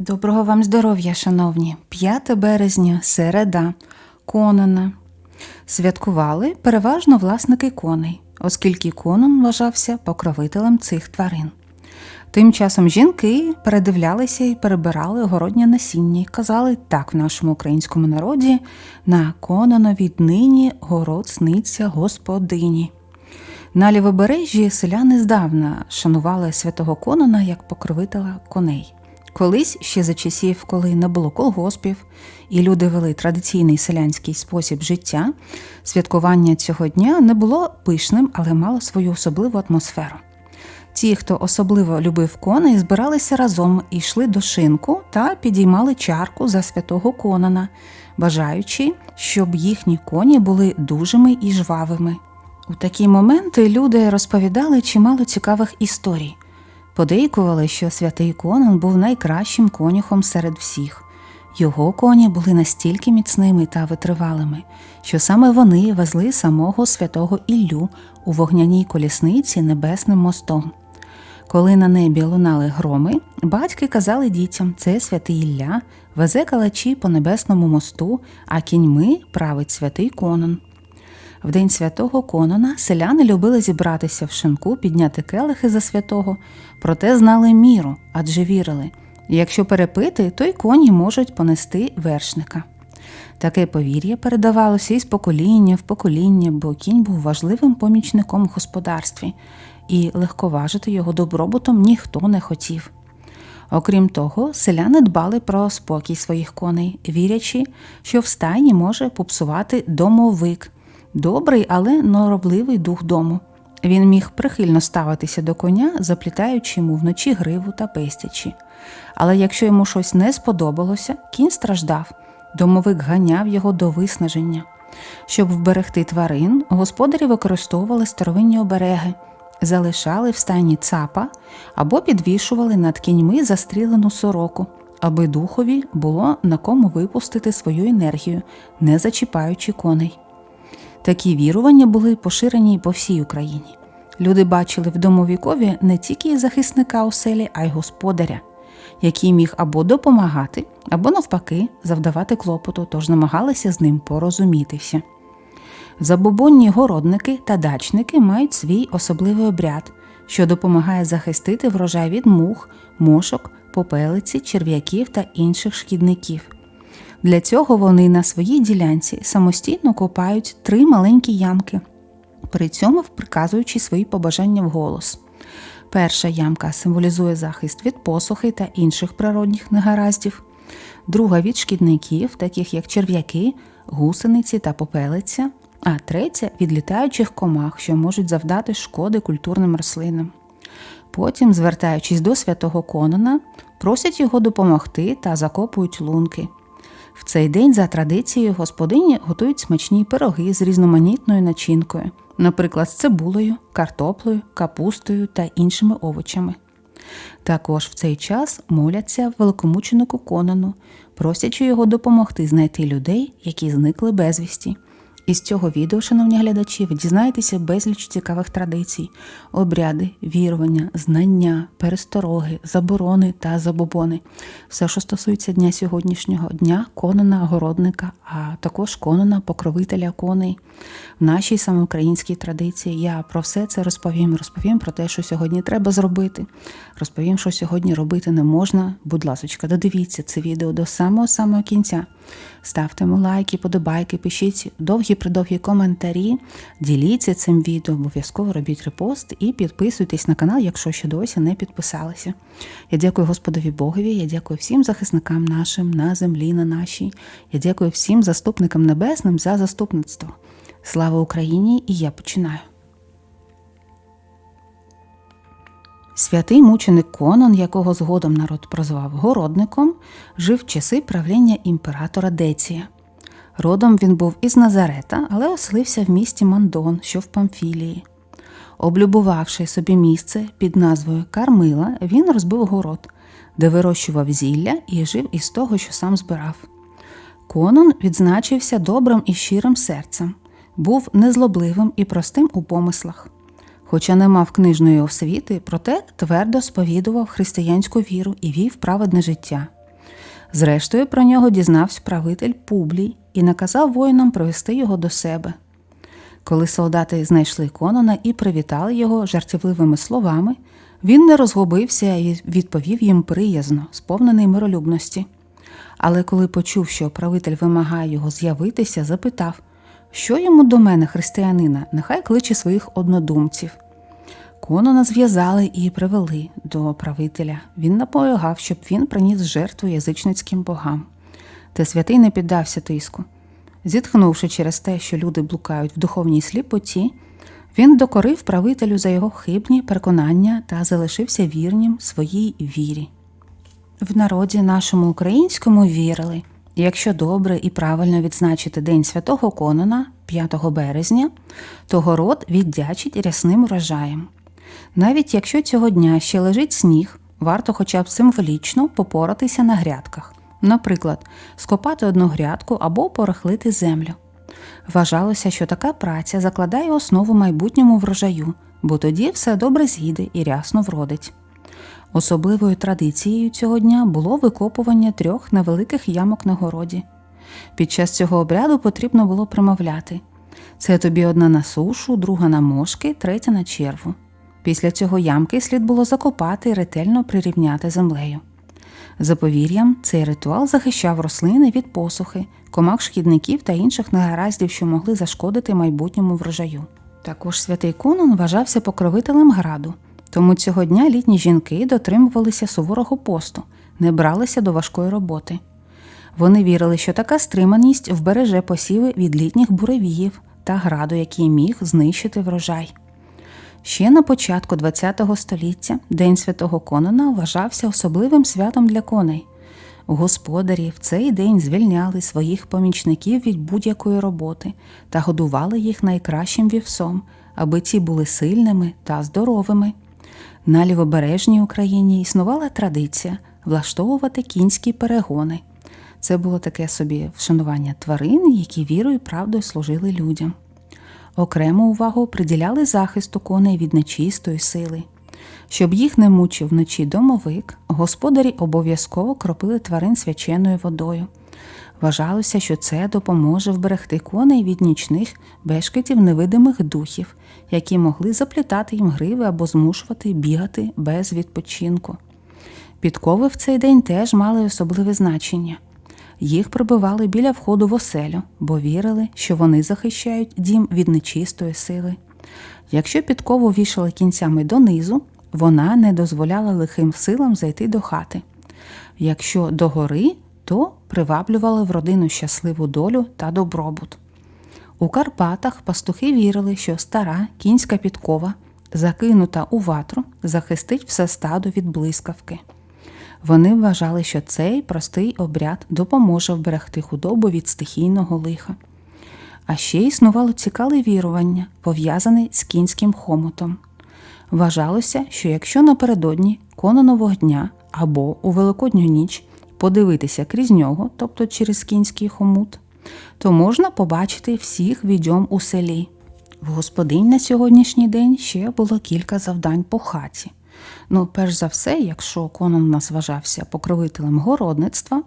Доброго вам здоров'я, шановні! 5 березня, середа, Конона. Святкували переважно власники коней, оскільки Конон вважався покровителем цих тварин. Тим часом жінки передивлялися і перебирали городнє насіння і казали так в нашому українському народі на Конона віднині город сниться господині. На лівобережжі селяни здавна шанували святого Конона як покровителя коней. Колись ще за часів, коли не було колгоспів, і люди вели традиційний селянський спосіб життя, святкування цього дня не було пишним, але мало свою особливу атмосферу. Ті, хто особливо любив коней, збиралися разом йшли до шинку та підіймали чарку за святого Конона, бажаючи, щоб їхні коні були дужими і жвавими. У такі моменти люди розповідали чимало цікавих історій. Подейкували, що святий Конан був найкращим конюхом серед всіх. Його коні були настільки міцними та витривалими, що саме вони везли самого святого Іллю у вогняній колісниці небесним мостом. Коли на небі лунали громи, батьки казали дітям, це святий Ілля, везе калачі по небесному мосту, а кіньми править святий Конан. В день святого Конона селяни любили зібратися в шинку, підняти келихи за святого, проте знали міру, адже вірили. Якщо перепити, то й коні можуть понести вершника. Таке повір'я передавалося із покоління в покоління, бо кінь був важливим помічником в господарстві, і легковажити його добробутом ніхто не хотів. Окрім того, селяни дбали про спокій своїх коней, вірячи, що в стайні може попсувати домовик, добрий, але норовливий дух дому. Він міг прихильно ставитися до коня, заплітаючи йому вночі гриву та пестячи. Але якщо йому щось не сподобалося, кінь страждав, домовик ганяв його до виснаження. Щоб вберегти тварин, господарі використовували старовинні обереги, залишали в стайні цапа або підвішували над кіньми застрілену сороку, аби духові було на кому випустити свою енергію, не зачіпаючи коней. Такі вірування були поширені по всій Україні. Люди бачили в домовікові не тільки захисника у селі, а й господаря, який міг або допомагати, або навпаки завдавати клопоту, тож намагалися з ним порозумітися. Забобонні городники та дачники мають свій особливий обряд, що допомагає захистити врожай від мух, мошок, попелиці, черв'яків та інших шкідників. Для цього вони на своїй ділянці самостійно копають три маленькі ямки, при цьому приказуючи свої побажання вголос. Перша ямка символізує захист від посухи та інших природних негараздів, друга від шкідників, таких як черв'яки, гусениці та попелиця, а третя від літаючих комах, що можуть завдати шкоди культурним рослинам. Потім, звертаючись до святого Конона, просять його допомогти та закопують лунки. В цей день, за традицією, господині готують смачні пироги з різноманітною начинкою, наприклад, з цибулею, картоплею, капустою та іншими овочами. Також в цей час моляться великомученику Конану, просячи його допомогти знайти людей, які зникли безвісті. Із цього відео, шановні глядачі, ви дізнаєтеся безліч цікавих традицій, обряди, вірування, знання, перестороги, заборони та забобони. Все, що стосується дня сьогоднішнього дня, конона, городника, а також конона, покровителя коней. В нашій самоукраїнській традиції я про все це розповім. Розповім про те, що сьогодні треба зробити. Розповім, що сьогодні робити не можна. Будь ласка, додивіться це відео до самого самого кінця. Ставте лайки, подобайки, пишіть довгі придовгі коментарі, діліться цим відео, обов'язково робіть репост і підписуйтесь на канал, якщо ще досі не підписалися. Я дякую Господові Богові, я дякую всім захисникам нашим на землі, на нашій. Я дякую всім заступникам небесним за заступництво. Слава Україні! І я починаю. Святий мученик Конон, якого згодом народ прозвав городником, жив в часи правління імператора Деція. Родом він був із Назарета, але оселився в місті Мандон, що в Памфілії. Облюбувавши собі місце під назвою Кармила, він розбив город, де вирощував зілля і жив із того, що сам збирав. Конон відзначився добрим і щирим серцем, був незлобливим і простим у помислах. Хоча не мав книжної освіти, проте твердо сповідував християнську віру і вів праведне життя. Зрештою, про нього дізнався правитель Публій і наказав воїнам привести його до себе. Коли солдати знайшли Конона і привітали його жартівливими словами, він не розгубився і відповів їм приязно, сповнений миролюбності. Але коли почув, що правитель вимагає його з'явитися, запитав, що йому до мене, християнина, нехай кличе своїх однодумців. Конона зв'язали і привели до правителя. Він наполягав, щоб він приніс жертву язичницьким богам. Та святий не піддався тиску. Зітхнувши через те, що люди блукають в духовній сліпоті, він докорив правителю за його хибні переконання та залишився вірнім своїй вірі. В народі нашому українському вірили, якщо добре і правильно відзначити День Святого Конона 5 березня, то город віддячить рясним урожаєм. Навіть якщо цього дня ще лежить сніг, варто хоча б символічно попоратися на грядках, наприклад, скопати одну грядку або порахлити землю. Вважалося, що така праця закладає основу майбутньому врожаю, бо тоді все добре з'їде і рясно вродить. Особливою традицією цього дня було викопування трьох невеликих ямок на городі. Під час цього обряду потрібно було примовляти це тобі одна на сушу, друга на мошки, третя на черву. Після цього ямки слід було закопати і ретельно прирівняти землею. За повір'ям, цей ритуал захищав рослини від посухи, комах шкідників та інших негараздів, що могли зашкодити майбутньому врожаю. Також святий Конон вважався покровителем граду, тому цього дня літні жінки дотримувалися суворого посту, не бралися до важкої роботи. Вони вірили, що така стриманість вбереже посіви від літніх буревіїв та граду, який міг знищити врожай. Ще на початку ХХ століття День Святого Конона вважався особливим святом для коней. Господарі в цей день звільняли своїх помічників від будь-якої роботи та годували їх найкращим вівсом, аби ті були сильними та здоровими. На лівобережній Україні існувала традиція влаштовувати кінські перегони. Це було таке собі вшанування тварин, які вірою і правдою служили людям. Окрему увагу приділяли захисту коней від нечистої сили. Щоб їх не мучив вночі домовик, господарі обов'язково кропили тварин свяченою водою. Вважалося, що це допоможе вберегти коней від нічних бешкетів невидимих духів, які могли заплітати їм гриви або змушувати бігати без відпочинку. Підкови в цей день теж мали особливе значення. Їх прибивали біля входу в оселю, бо вірили, що вони захищають дім від нечистої сили. Якщо підкову вішали кінцями донизу, вона не дозволяла лихим силам зайти до хати. Якщо догори, то приваблювали в родину щасливу долю та добробут. У Карпатах пастухи вірили, що стара кінська підкова, закинута у ватру, захистить все стадо від блискавки. Вони вважали, що цей простий обряд допоможе вберегти худобу від стихійного лиха. А ще існувало цікаве вірування, пов'язане з кінським хомутом. Вважалося, що якщо напередодні кононового дня або у Великодню ніч подивитися крізь нього, тобто через кінський хомут, то можна побачити всіх відьом у селі. В господинь на сьогоднішній день ще було кілька завдань по хаті. Ну, перш за все, якщо Конон у нас вважався покровителем городництва,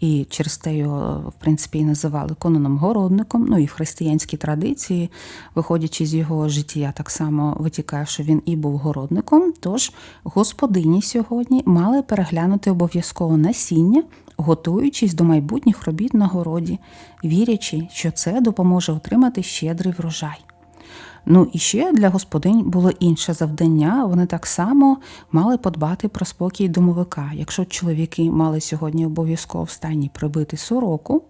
і через те його, в принципі, і називали кононом городником, ну і в християнській традиції, виходячи з його життя, так само витікає, що він і був городником. Тож господині сьогодні мали переглянути обов'язково насіння, готуючись до майбутніх робіт на городі, вірячи, що це допоможе отримати щедрий врожай. Ну і ще для господинь було інше завдання. Вони так само мали подбати про спокій домовика. Якщо чоловіки мали сьогодні обов'язково в стані прибити сороку,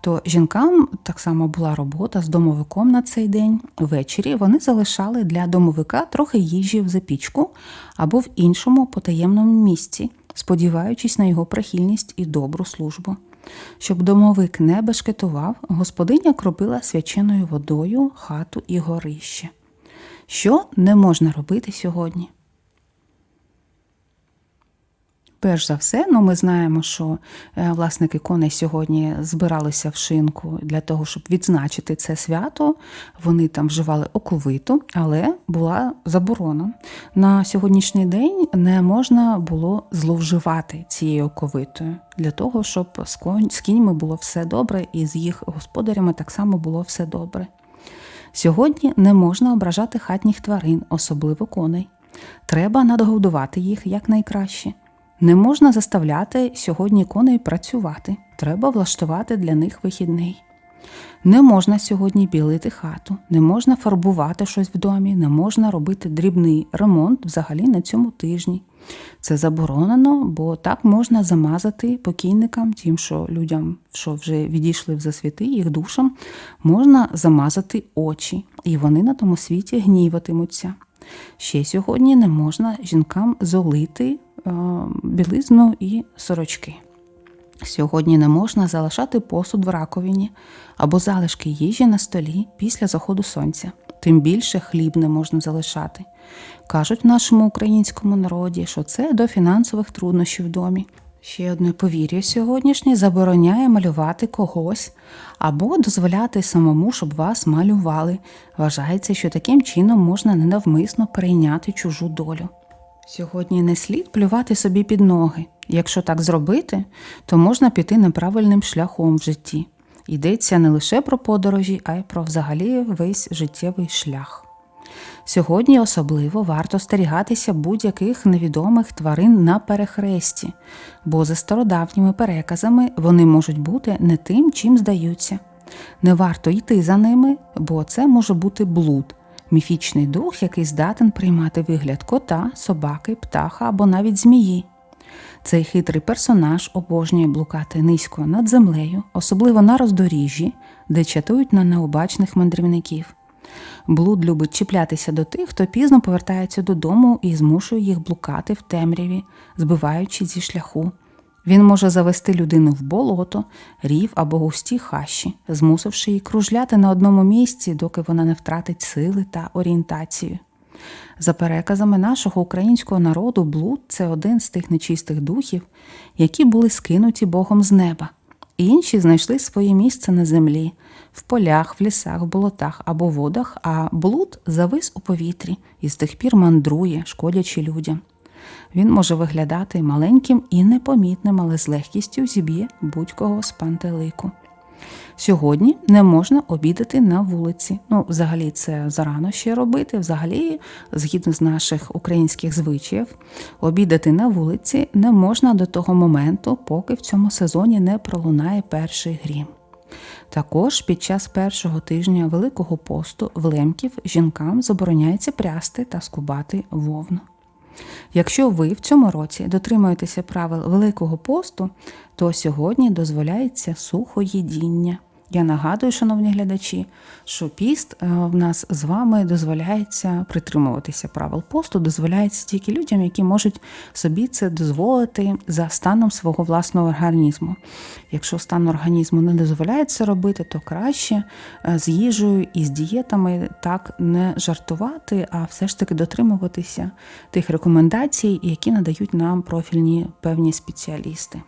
то жінкам так само була робота з домовиком на цей день. Ввечері вони залишали для домовика трохи їжі в запічку або в іншому потаємному місці, сподіваючись на його прихильність і добру службу. Щоб домовик не бешкетував, господиня кропила свяченою водою хату і горище. Що не можна робити сьогодні? Перш за все, ну ми знаємо, що е, власники коней сьогодні збиралися в шинку для того, щоб відзначити це свято. Вони там вживали оковиту, але була заборона. На сьогоднішній день не можна було зловживати цією оковитою для того, щоб з конь- з кіньми було все добре, і з їх господарями так само було все добре. Сьогодні не можна ображати хатніх тварин, особливо коней. Треба надогодувати їх якнайкраще. Не можна заставляти сьогодні коней працювати. Треба влаштувати для них вихідний. Не можна сьогодні білити хату, не можна фарбувати щось в домі, не можна робити дрібний ремонт взагалі на цьому тижні. Це заборонено, бо так можна замазати покійникам, тим, що людям, що вже відійшли в засвіти, їх душам, можна замазати очі, і вони на тому світі гніватимуться. Ще сьогодні не можна жінкам золити білизну і сорочки. Сьогодні не можна залишати посуд в раковині або залишки їжі на столі після заходу сонця. Тим більше хліб не можна залишати. Кажуть в нашому українському народі, що це до фінансових труднощів в домі. Ще одне повір'я сьогоднішнє забороняє малювати когось або дозволяти самому, щоб вас малювали. Вважається, що таким чином можна ненавмисно перейняти чужу долю. Сьогодні не слід плювати собі під ноги. Якщо так зробити, то можна піти неправильним шляхом в житті. Йдеться не лише про подорожі, а й про взагалі весь життєвий шлях. Сьогодні особливо варто стерігатися будь-яких невідомих тварин на перехресті, бо за стародавніми переказами вони можуть бути не тим, чим здаються. Не варто йти за ними, бо це може бути блуд, міфічний дух, який здатен приймати вигляд кота, собаки, птаха або навіть змії. Цей хитрий персонаж обожнює блукати низько над землею, особливо на роздоріжжі, де чатують на необачних мандрівників. Блуд любить чіплятися до тих, хто пізно повертається додому і змушує їх блукати в темряві, збиваючи зі шляху. Він може завести людину в болото, рів або густі хащі, змусивши її кружляти на одному місці, доки вона не втратить сили та орієнтацію. За переказами нашого українського народу, блуд це один з тих нечистих духів, які були скинуті Богом з неба. Інші знайшли своє місце на землі, в полях, в лісах, в болотах або водах, а блуд завис у повітрі і з тих пір мандрує, шкодячи людям. Він може виглядати маленьким і непомітним, але з легкістю зіб'є будь-кого з пантелику. Сьогодні не можна обідати на вулиці. Ну, взагалі, це зарано ще робити. Взагалі, згідно з наших українських звичаїв, обідати на вулиці не можна до того моменту, поки в цьому сезоні не пролунає перший грім. Також під час першого тижня Великого посту в лемків жінкам забороняється прясти та скубати вовну. Якщо ви в цьому році дотримуєтеся правил Великого посту, то сьогодні дозволяється сухоїдіння. Я нагадую, шановні глядачі, що піст е, в нас з вами дозволяється притримуватися правил посту, дозволяється тільки людям, які можуть собі це дозволити за станом свого власного організму. Якщо стан організму не дозволяє це робити, то краще е, з їжею і з дієтами так не жартувати, а все ж таки дотримуватися тих рекомендацій, які надають нам профільні певні спеціалісти.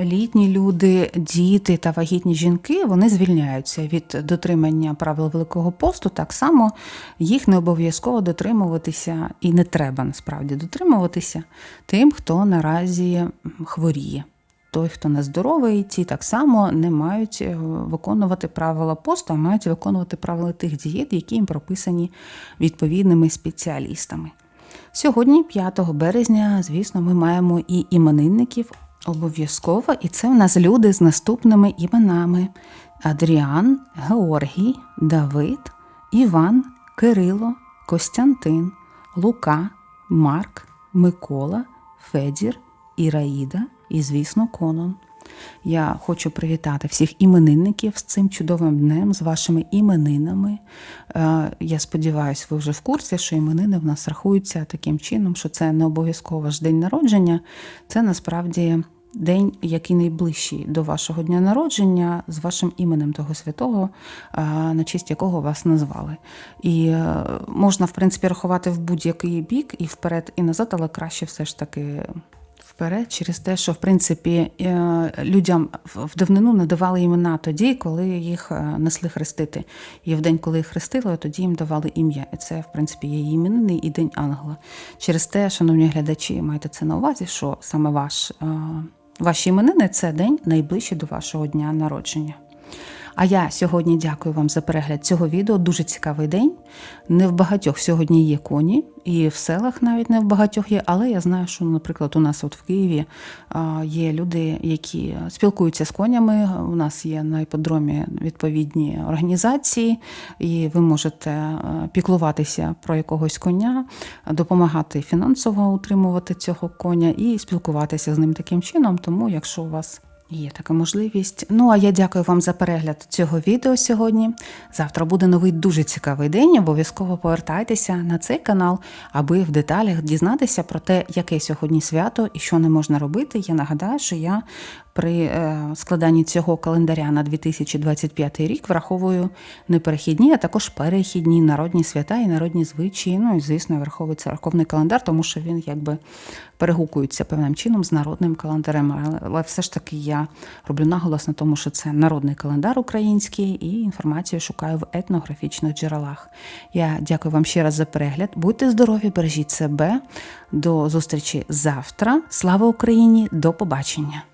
Літні люди, діти та вагітні жінки вони звільняються від дотримання правил Великого посту. Так само їх не обов'язково дотримуватися і не треба насправді дотримуватися тим, хто наразі хворіє. Той, хто нездоровий, ті так само не мають е, виконувати правила посту, а мають виконувати правила тих дієт, які їм прописані відповідними спеціалістами. Сьогодні, 5 березня, звісно, ми маємо і іменинників обов'язково, і це в нас люди з наступними іменами: Адріан, Георгій, Давид, Іван, Кирило, Костянтин, Лука, Марк, Микола, Федір, Іраїда і, звісно, Конон. Я хочу привітати всіх іменинників з цим чудовим днем, з вашими іменинами. Е, Я сподіваюся, ви вже в курсі, що іменини в нас рахуються таким чином, що це не обов'язково ж день народження, це насправді день, який найближчий до вашого дня народження, з вашим іменем того святого, е, на честь якого вас назвали. І е, можна, в принципі, рахувати в будь-який бік і вперед, і назад, але краще все ж таки вперед через те, що в принципі е, людям в давнину не давали імена тоді, коли їх несли хрестити. І в день, коли їх хрестили, тоді їм давали ім'я. І це, в принципі, є іменини і День Ангела. Через те, шановні глядачі, майте це на увазі, що саме ваш, ваші іменини це день найближчий до вашого дня народження. А я сьогодні дякую вам за перегляд цього відео. Дуже цікавий день. Не в багатьох сьогодні є коні, і в селах навіть не в багатьох є. Але я знаю, що, наприклад, у нас от в Києві є люди, які спілкуються з конями. У нас є на іпподромі відповідні організації, і ви можете піклуватися про якогось коня, допомагати фінансово утримувати цього коня і спілкуватися з ним таким чином. Тому, якщо у вас Є така можливість. Ну а я дякую вам за перегляд цього відео сьогодні. Завтра буде новий дуже цікавий день. Обов'язково повертайтеся на цей канал, аби в деталях дізнатися про те, яке сьогодні свято і що не можна робити. Я нагадаю, що я при е, складанні цього календаря на 2025 рік враховую не перехідні, а також перехідні народні свята і народні звичаї. Ну і звісно, враховує церковний календар, тому що він якби перегукується певним чином з народним календарем. Але- Але все ж таки я роблю наголос на тому, що це народний календар український, і інформацію шукаю в етнографічних джерелах. Я дякую вам ще раз за перегляд. Будьте здорові, бережіть себе. До зустрічі завтра. Слава Україні! До побачення!